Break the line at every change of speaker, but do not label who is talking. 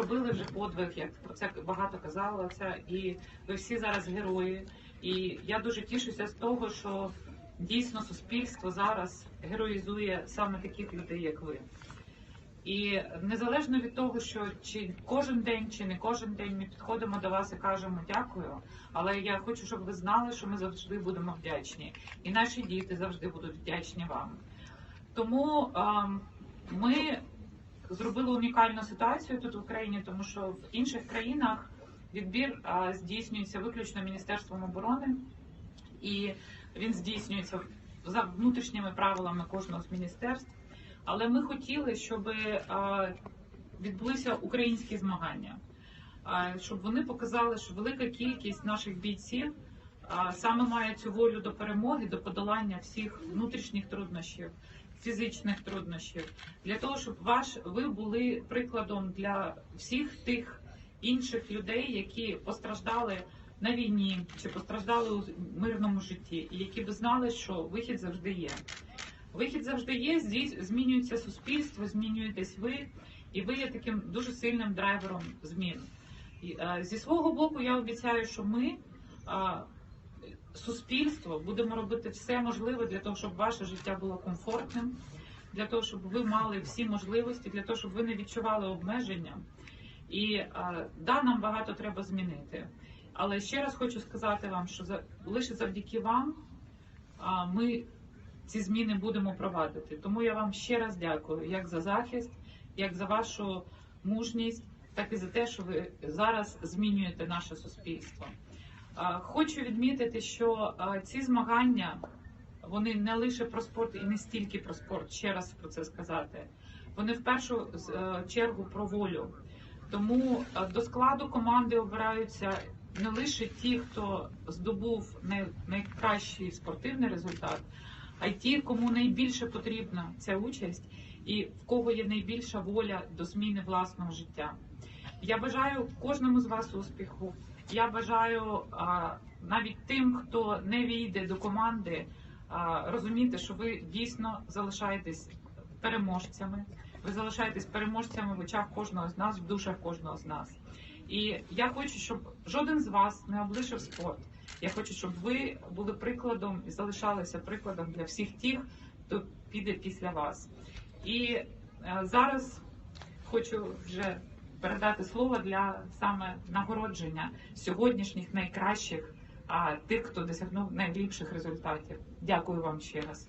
робили вже подвиг, як про це багато казалося, і ви всі зараз герої. І я дуже тішуся з того, що дійсно суспільство зараз героїзує саме таких людей, як ви. І незалежно від того, що чи кожен день, чи не кожен день ми підходимо до вас і кажемо дякую. Але я хочу, щоб ви знали, що ми завжди будемо вдячні, і наші діти завжди будуть вдячні вам. Тому ем, ми зробили унікальну ситуацію тут в Україні, тому що в інших країнах відбір здійснюється виключно Міністерством оборони, і він здійснюється за внутрішніми правилами кожного з міністерств. Але ми хотіли, щоб відбулися українські змагання, щоб вони показали, що велика кількість наших бійців саме має цю волю до перемоги, до подолання всіх внутрішніх труднощів, фізичних труднощів, для того, щоб ваш ви були прикладом для всіх тих інших людей, які постраждали на війні чи постраждали у мирному житті, і які би знали, що вихід завжди є. Вихід завжди є, змінюється суспільство, змінюєтесь ви, і ви є таким дуже сильним драйвером змін. Е, Зі свого боку, я обіцяю, що ми, суспільство, будемо робити все можливе для того, щоб ваше життя було комфортним, для того, щоб ви мали всі можливості, для того, щоб ви не відчували обмеження. І да, нам багато треба змінити. Але ще раз хочу сказати вам, що за лише завдяки вам ми ці зміни будемо провадити. Тому я вам ще раз дякую як за захист, як за вашу мужність, так і за те, що ви зараз змінюєте наше суспільство. Хочу відмітити, що ці змагання вони не лише про спорт і не стільки про спорт, ще раз про це сказати. Вони в першу е, чергу про волю. Тому е, до складу команди обираються не лише ті, хто здобув найкращий спортивний результат, а й ті, кому найбільше потрібна ця участь, і в кого є найбільша воля до зміни власного життя. Я бажаю кожному з вас успіху. Я бажаю а, навіть тим, хто не війде до команди, а, розуміти, що ви дійсно залишаєтесь переможцями. Ви залишаєтесь переможцями в очах кожного з нас, в душах кожного з нас. І я хочу, щоб жоден з вас не облишив спорт. Я хочу, щоб ви були прикладом і залишалися прикладом для всіх тих, хто піде після вас. І е, зараз хочу вже передати слово для саме нагородження сьогоднішніх найкращих, а тих, хто досягнув найліпших результатів. Дякую вам ще раз.